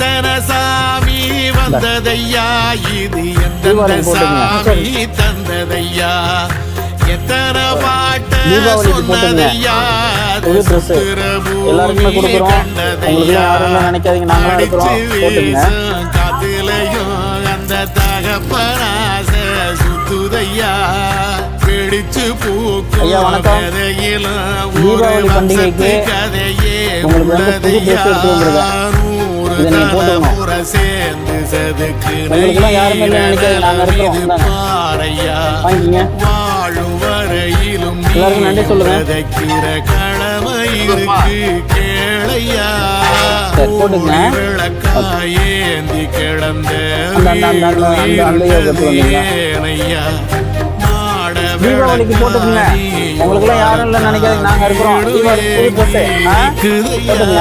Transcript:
எத்தனை சாமி வந்ததையா? இது எந்த தீபாவளிக்கு போட்டுக்கங்க. சாமி தந்ததையா? எத்தனை பாட்ட. சொன்னதையா? புது ட்ரெஸ் எல்லாருக்குமே கொடுக்குறோம். உங்களுக்கு யாரும் நினைக்காதீங்க நாங்களும் இருக்கிறோம் போட்டுங்க காத்துலையும் அந்த தகப்பனாச சுத்துதையா? பிடிச்சு பூக்கும் ஐயா, வணக்கம். தீபாவளி பண்டிகைக்கு உங்களுக்கு வந்து புது dress எடுத்து வந்திருக்கேன். இதை நீங்க போட்டுக்கணும். உங்களுக்கெல்லாம் யாருமே இல்லை நினைக்காதீங்க, நாங்க இருக்கிறோம். வாங்கிக்கங்க எல்லாருக்கும் நன்றி சொல்லுங்க. சரி, போட்டுங்க. தீபாவளிக்கு போட்டுக்கங்க உங்களுக்குலாம் யாரும் இல்லை நினைக்காதீங்க நாங்கள் இருக்கிறோம் தீபாவளி ஆ போட்டுங்க